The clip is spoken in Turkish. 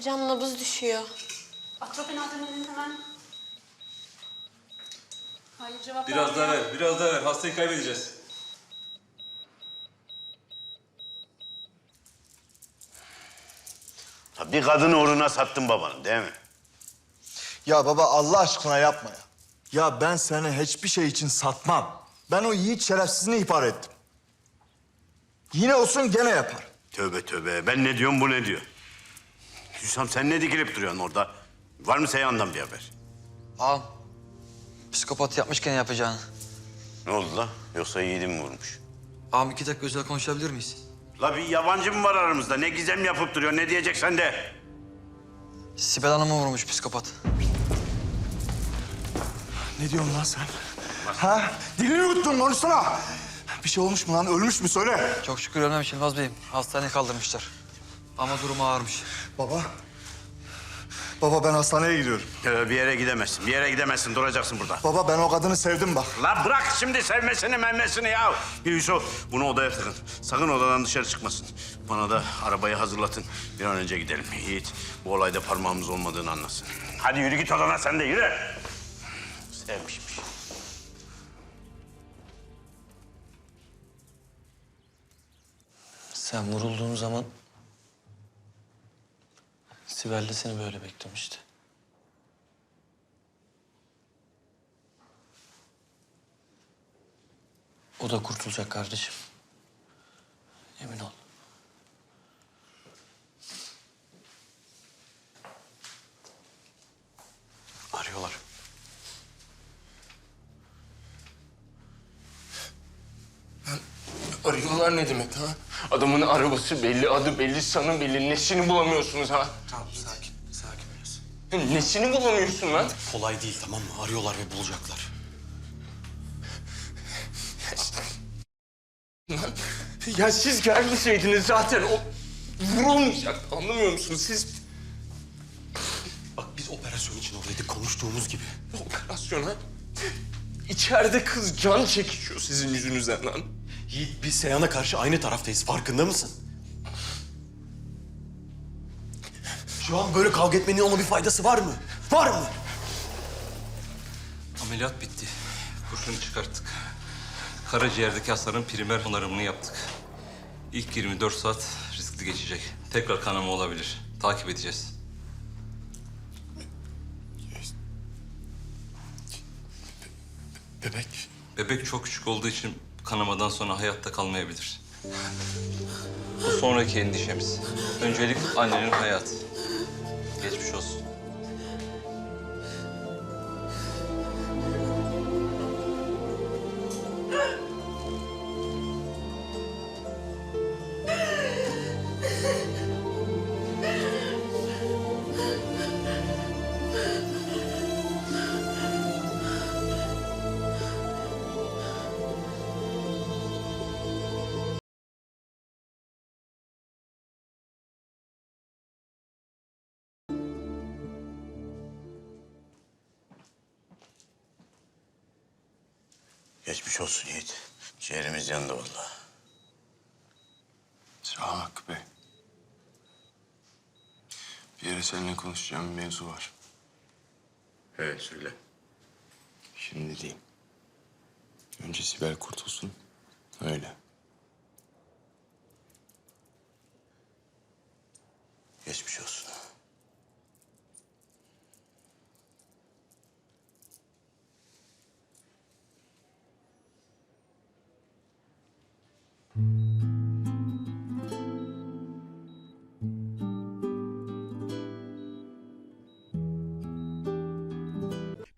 Hocam nabız düşüyor. Atropin adrenalin hemen. Hayır cevap Biraz daha ver, biraz daha ver. Hastayı kaybedeceğiz. Ha, Bir kadını uğruna sattın babanı değil mi? Ya baba Allah aşkına yapma ya. Ya ben seni hiçbir şey için satmam. Ben o yiğit şerefsizini ihbar ettim. Yine olsun gene yapar. Tövbe tövbe. Ben ne diyorum bu ne diyor? Hüsam sen ne dikilip duruyorsun orada? Var mı Seyhan'dan bir haber? Ağam, psikopat yapmışken yapacağını. Ne oldu la? Yoksa yiğidi mi vurmuş? Ağam iki dakika özel konuşabilir miyiz? La bir yabancı mı var aramızda? Ne gizem yapıp duruyor? Ne diyeceksen de? Sibel Hanım'ı vurmuş psikopat. Ne diyorsun lan sen? Ha? Dilini yuttun konuşsana. Bir şey olmuş mu lan? Ölmüş mü? Söyle. Çok şükür ölmemiş Yılmaz Bey'im. Hastaneye kaldırmışlar. Ama durumu ağırmış. Baba. Baba ben hastaneye gidiyorum. Ee, bir yere gidemezsin. Bir yere gidemezsin. Duracaksın burada. Baba ben o kadını sevdim bak. La bırak şimdi sevmesini memesini ya. Yusuf bunu odaya tıkın. Sakın odadan dışarı çıkmasın. Bana da arabayı hazırlatın. Bir an önce gidelim. Yiğit bu olayda parmağımız olmadığını anlasın. Hadi yürü git odana sen de yürü. Sevmişmiş. Sen vurulduğun zaman Sibel de seni böyle beklemişti. O da kurtulacak kardeşim. Emin ol. Arıyorlar. Arıyorlar ne demek ha? Adamın arabası belli, adı belli, sanı belli. Nesini bulamıyorsunuz ha? Tamam sakin, sakin biraz. Nesini bulamıyorsun lan? Kolay değil tamam mı? Arıyorlar ve bulacaklar. Lan, Ya siz gelmeseydiniz zaten o vurulmayacak. Anlamıyor musunuz? Siz Bak biz operasyon için oradaydık konuştuğumuz gibi. operasyon ha? İçeride kız can çekişiyor sizin yüzünüzden lan. Yiğit biz Seyhan'a karşı aynı taraftayız farkında mısın? Şu an böyle kavga etmenin ona bir faydası var mı? Var mı? Ameliyat bitti. Kurşunu çıkarttık. Karaciğerdeki hasarın primer onarımını yaptık. İlk 24 saat riskli geçecek. Tekrar kanama olabilir. Takip edeceğiz. Bebek. Bebek çok küçük olduğu için kanamadan sonra hayatta kalmayabilir. Bu sonraki endişemiz. Öncelik annenin hayatı. Geçmiş olsun. Geçmiş olsun Yiğit. Ciğerimiz yandı vallahi. Sağ ol Hakkı Bey. Bir yere seninle konuşacağım bir mevzu var. Evet söyle. Şimdi değil. Önce Sibel kurtulsun. Öyle. Geçmiş olsun.